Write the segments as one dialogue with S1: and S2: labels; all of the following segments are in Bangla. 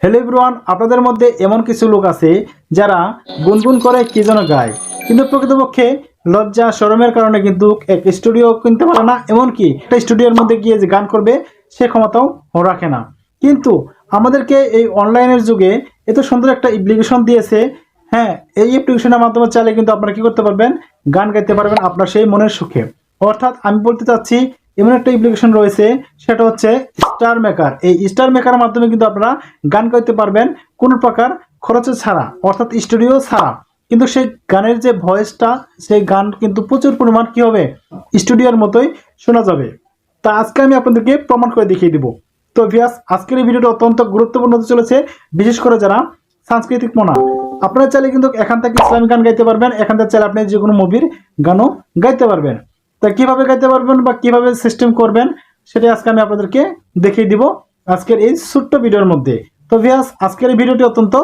S1: হ্যালো এভরিওয়ান, আপনাদের মধ্যে এমন কিছু লোক আছে যারা গুনগুন করে কি যেন গায়। কিন্তু প্রকৃতপক্ষে লজ্জা শরমের কারণে কিন্তু এক স্টুডিও কিনতে পারে না, এমনকি একটা স্টুডিওর মধ্যে গিয়ে যে গান করবে, সে ক্ষমতাও রাখে না। কিন্তু আমাদেরকে এই অনলাইনের যুগে এত সুন্দর একটা অ্যাপ্লিকেশন দিয়েছে। হ্যাঁ এই অ্যাপ্লিকেশনের মাধ্যমে চাইলে কিন্তু আপনারা কি করতে পারবেন? গান গাইতে পারবেন আপনার সেই মনের সুখে। অর্থাৎ আমি বলতে চাচ্ছি এমন একটা অ্যাপ্লিকেশন রয়েছে, সেটা হচ্ছে স্টার মেকার এই স্টার মেকারের মাধ্যমে কিন্তু আপনারা গান গাইতে পারবেন কোনো প্রকার খরচে ছাড়া, অর্থাৎ স্টুডিও ছাড়া। কিন্তু সেই গানের যে ভয়েসটা সেই গান কিন্তু প্রচুর পরিমাণ কি হবে? স্টুডিওর মতোই শোনা যাবে। তা আজকে আমি আপনাদেরকে প্রমাণ করে দেখিয়ে দিব। তো ভিয়াস আজকের এই ভিডিওটা অত্যন্ত গুরুত্বপূর্ণ হতে চলেছে, বিশেষ করে যারা সাংস্কৃতিক মনা। আপনারা চাইলে কিন্তু এখান থেকে ইসলামিক গান গাইতে পারবেন, এখান থেকে চাইলে আপনি যে কোনো মুভির গানও গাইতে পারবেন। তা কীভাবে গাইতে পারবেন বা কীভাবে সিস্টেম করবেন, সেটা আজকে আমি আপনাদেরকে দেখিয়ে দিব আজকের এই ছোট্ট ভিডিওর মধ্যে। তো ভিয়াস আজকের এই ভিডিওটি অত্যন্ত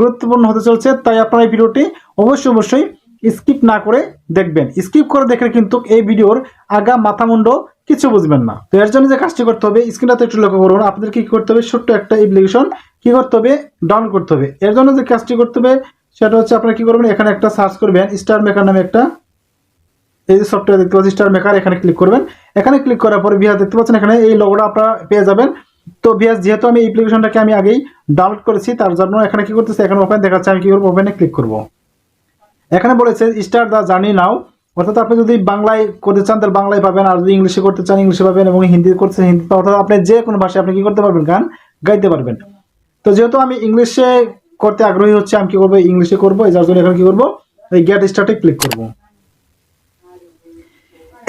S1: গুরুত্বপূর্ণ হতে চলছে, তাই আপনারা এই ভিডিওটি অবশ্যই অবশ্যই স্কিপ না করে দেখবেন। স্কিপ করে দেখলে কিন্তু এই ভিডিওর আগা মাথা মুন্ড কিছু বুঝবেন না। তো এর জন্য যে কাজটি করতে হবে স্ক্রিনটাতে একটু লক্ষ্য করুন, আপনাদেরকে কি করতে হবে, ছোট্ট একটা অ্যাপ্লিকেশন কি করতে হবে ডাউনলোড করতে হবে। এর জন্য যে কাজটি করতে হবে, সেটা হচ্ছে আপনারা কি করবেন, এখানে একটা সার্চ করবেন স্টার মেকার নামে একটা এই যে সফটওয়্যার দেখতে পাচ্ছি স্টার মেকার এখানে ক্লিক করবেন। এখানে ক্লিক করার পরে ভিয়াস দেখতে পাচ্ছেন, এখানে এই লোগোটা আপনারা পেয়ে যাবেন। তো ভিয়াস যেহেতু আমি অ্যাপ্লিকেশনটাকে আমি আগেই ডাউনলোড করেছি, তার জন্য এখানে কি করতেছে, এখানে ওপেন দেখাচ্ছে, আমি কি করব ওপেনে ক্লিক করব। এখানে বলেছে স্টার দ্য জার্নি নাও অর্থাৎ আপনি যদি বাংলায় করতে চান, তাহলে বাংলায় পাবেন, আর যদি ইংলিশে করতে চান, ইংলিশে পাবেন এবং হিন্দি করতে হিন্দি অর্থাৎ আপনি যে কোনো ভাষায় আপনি কি করতে পারবেন, গান গাইতে পারবেন। তো যেহেতু আমি ইংলিশে করতে আগ্রহী হচ্ছে, আমি কি করব, ইংলিশে করব, যার জন্য এখানে কি করব, এই গেট স্টার্টে ক্লিক করব।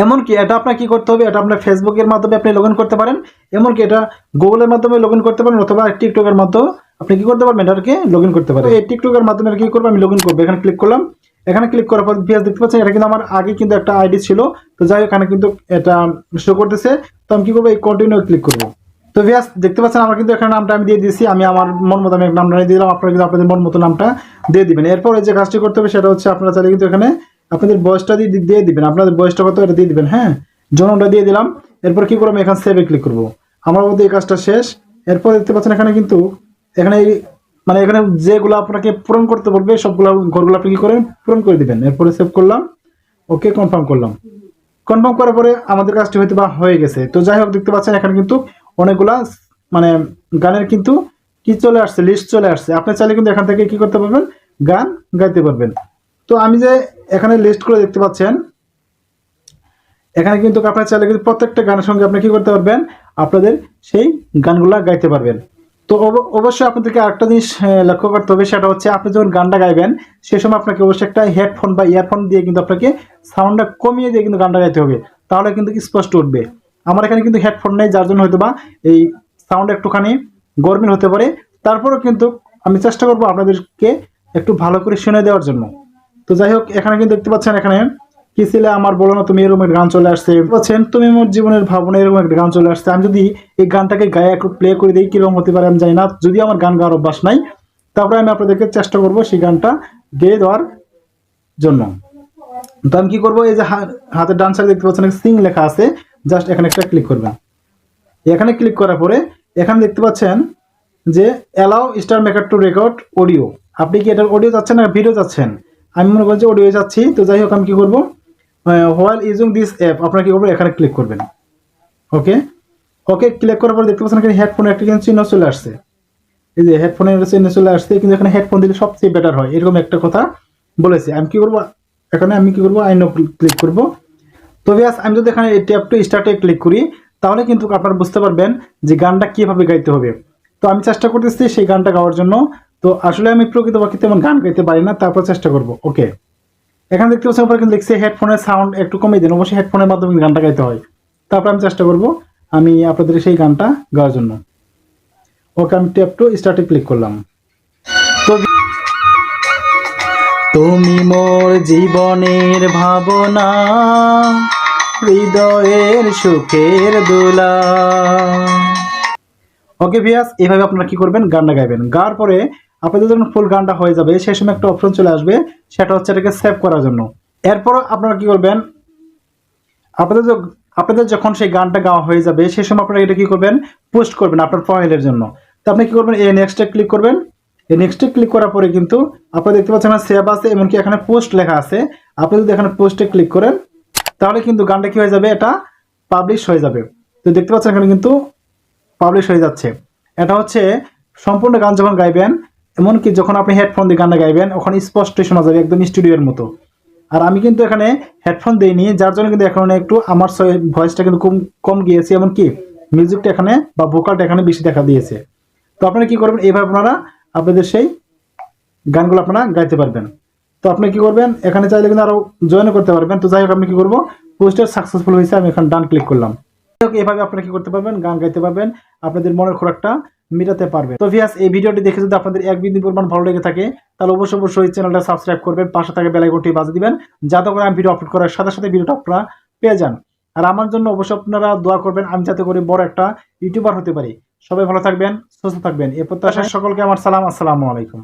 S1: এমনকি এটা আপনার কি করতে হবে, এটা আপনার ফেসবুকের মাধ্যমে আপনি লগ করতে পারেন, এমনকি এটা গুগলের মাধ্যমে লগ করতে পারেন অথবা টিকটকের মাধ্যমে আপনি কি করতে পারবেন, এটাকে লগ করতে পারেন। এই টিকটকের মাধ্যমে কি করব, আমি লগ করব, এখানে ক্লিক করলাম। এখানে ক্লিক করার পর ভিএস দেখতে পাচ্ছেন, এটা কিন্তু আমার আগে কিন্তু একটা আইডি ছিল। তো যাই এখানে কিন্তু এটা শো করতেছে। তো আমি কি করব, এই কন্টিনিউ ক্লিক করব। তো ভিয়াস দেখতে পাচ্ছেন, আমার কিন্তু এখানে নামটা আমি দিয়ে দিয়েছি, আমি আমার মন মতো আমি নামটা দিয়ে দিলাম, আপনারা কিন্তু আপনাদের মন মতো নামটা দিয়ে দিবেন। এরপরে যে কাজটি করতে হবে, সেটা হচ্ছে আপনারা চাইলে কিন্তু এখানে আপনাদের বয়সটা দিয়ে দিয়ে দিবেন। আপনাদের বয়সটা কত এটা দিয়ে দিবেন হ্যাঁ? জন্মটা দিয়ে দিলাম। এরপর কি করব? এখানে সেভে ক্লিক করব। আমার মধ্যে এই কাজটা শেষ। এরপর দেখতে পাচ্ছেন এখানে কিন্তু এখানে মানে এখানে যেগুলো আপনাকে পূরণ করতে বলবে, সবগুলো ঘরগুলো আপনি কি করেন? পূরণ করে দিবেন। এরপরে সেভ করলাম। ওকে কনফার্ম করলাম। কনফার্ম করার পরে আমাদের কাজটি হয়তো বা হয়ে গেছে। তো যাই হোক, দেখতে পাচ্ছেন এখানে কিন্তু অনেকগুলা মানে গানের কিন্তু কি চলে আসছে লিস্ট চলে আসছে। আপনি চাইলে কিন্তু এখান থেকে কি করতে পারবেন? গান গাইতে পারবেন। তো আমি যে এখানে লিস্ট করে দেখতে পাচ্ছেন, এখানে কিন্তু আপনার চাইলে কিন্তু প্রত্যেকটা গানের সঙ্গে আপনি কি করতে পারবেন, আপনাদের সেই গানগুলা গাইতে পারবেন। তো অব- অবশ্যই আপনাদেরকে আরেকটা জিনিস লক্ষ্য করতে হবে, সেটা হচ্ছে আপনি যখন গানটা গাইবেন সেই সময় আপনাকে অবশ্যই একটা হেডফোন বা ইয়ারফোন দিয়ে কিন্তু আপনাকে সাউন্ডটা কমিয়ে দিয়ে কিন্তু গানটা গাইতে হবে। তাহলে কিন্তু স্পষ্ট উঠবে। আমার এখানে কিন্তু হেডফোন নেই, যার জন্য হয়তো বা এই সাউন্ড একটুখানি গরমিল হতে পারে। তারপরেও কিন্তু আমি চেষ্টা করব আপনাদেরকে একটু ভালো করে শুনে দেওয়ার জন্য। তো যাই হোক, এখানে কিন্তু দেখতে পাচ্ছেন, এখানে কি ছিলে? আমার বলো না, তুমি এরকম গান চলে আসছে। বলছেন তুমি মোর জীবনের ভাবনা এরকম একটা গান চলে আসছে। আমি যদি এই গানটাকে গায়ে একটু প্লে করে দিই, কীরকম হতে পারে আমি জানি না। যদি আমার গান গাওয়ার অভ্যাস নাই, তারপরে আমি আপনাদেরকে চেষ্টা করব সেই গানটা গেয়ে দেওয়ার জন্য। তো আমি কি করব? এই যে হা- হাতের ডান সাইডে দেখতে পাচ্ছেন সিং লেখা আছে। জাস্ট এখানে একটা ক্লিক করবেন। এখানে ক্লিক করার পরে এখানে দেখতে পাচ্ছেন যে allow star maker to record audio আপনি কি এটার অডিও চাচ্ছেন না ভিডিও চাচ্ছেন? আমি মনে করছি অডিও চাচ্ছি তো যাই হোক আমি কি করব? হোয়াইল ইউজিং দিস অ্যাপ আপনারা কি করবেন? এখানে ক্লিক করবেন। ওকে ওকে ক্লিক করার পর দেখতে পাচ্ছেন এখানে হেডফোনের একটা কিন্তু চিহ্ন চলে আসছে। এই যে হেডফোনের চিহ্ন চলে আসছে, কিন্তু এখানে হেডফোন দিলে সবচেয়ে বেটার হয়। এরকম একটা কথা বলেছে। আমি কি করব? এখানে আমি কি করব? আইনো ক্লিক করব। তো ব্যাস, আমি যদি এখানে এই ট্যাপটু স্টার্টে ক্লিক করি, তাহলে কিন্তু আপনারা বুঝতে পারবেন যে গানটা কীভাবে গাইতে হবে। তো আমি চেষ্টা করতেছি সেই গানটা গাওয়ার জন্য। তো আসলে আমি প্রকৃতপক্ষে তেমন গান গাইতে পারি না তারপর চেষ্টা করব। ওকে। এখানে দেখতে পাচ্ছেন উপরে কিন্তু লিখছে হেডফোনের সাউন্ড একটু কমিয়ে দিন। অবশ্যই হেডফোনের মাধ্যমে গানটা গাইতে হয়। তারপর আমি চেষ্টা করব আমি আপনাদের সেই গানটা গাওয়ার জন্য। ওকে আমি ট্যাপ টু স্টার্টে ক্লিক করলাম। তো তুমি মোর জীবনের ভাবনা হৃদয়ের সুখের দোলা। ওকে ভিয়াস এভাবে আপনারা কি করবেন? গানটা গাইবেন। গাওয়ার পরে আপনাদের যখন ফুল গানটা হয়ে যাবে, সেই সময় একটা অপশন চলে আসবে, সেটা হচ্ছে এটাকে সেভ করার জন্য। এরপর আপনারা কি করবেন? আপনাদের আপনাদের যখন সেই গানটা গাওয়া হয়ে যাবে, সেই সময় আপনারা এটা কি করবেন? পোস্ট করবেন আপনার প্রোফাইলের জন্য। তো আপনি কি করবেন? এই নেক্সটে ক্লিক করবেন। এই নেক্সটে ক্লিক করার পরে কিন্তু আপনারা দেখতে পাচ্ছেন সেভ আছে, এমনকি এখানে পোস্ট লেখা আছে। আপনি যদি এখানে পোস্টে ক্লিক করেন, তাহলে কিন্তু গানটা কি হয়ে যাবে? এটা পাবলিশ হয়ে যাবে। তো দেখতে পাচ্ছেন এখানে কিন্তু পাবলিশ হয়ে যাচ্ছে। এটা হচ্ছে সম্পূর্ণ গান যখন গাইবেন এমনকি যখন আপনি হেডফোন দিয়ে গানটা গাইবেন, ওখানে স্পষ্ট শোনা যাবে, একদম স্টুডিওর মতো। আর আমি কিন্তু এখানে হেডফোন দিইনি, যার জন্য কিন্তু এখানে একটু আমার ভয়েসটা কিন্তু কম কম গিয়েছে, এমনকি মিউজিকটা এখানে বা ভোকালটা এখানে বেশি দেখা দিয়েছে। তো আপনারা কি করবেন? এইভাবে আপনারা আপনাদের সেই গানগুলো আপনারা গাইতে পারবেন। তো আপনি কি করবেন? এখানে চাইলে কিন্তু আরও জয়েন করতে পারবেন। তো যাই হোক, আপনি কি করব? পোস্টার সাকসেসফুল হয়েছে, আমি এখানে ডান ক্লিক করলাম। এভাবে আপনারা কি করতে পারবেন? গান গাইতে পারবেন। আপনাদের মনের খোরাকটা মেটাতে পারবে। তো ভিয়াস এই ভিডিওটি দেখে যদি আপনাদের এক বিন্দু পরিমাণ ভালো লেগে থাকে তাহলে অবশ্যই অবশ্যই চ্যানেলটা সাবস্ক্রাইব করবেন পাশে থাকে বেলাইকনটি বাজে দিবেন যাতে করে আমি ভিডিও আপলোড করার সাথে সাথে ভিডিওটা আপনারা পেয়ে যান। আর আমার জন্য অবশ্যই আপনারা দোয়া করবেন আমি যাতে করে বড় একটা ইউটিউবার হতে পারি। সবাই ভালো থাকবেন সুস্থ থাকবেন। এ প্রত্যাশায় সকলকে আমার সালাম আসসালামু আলাইকুম।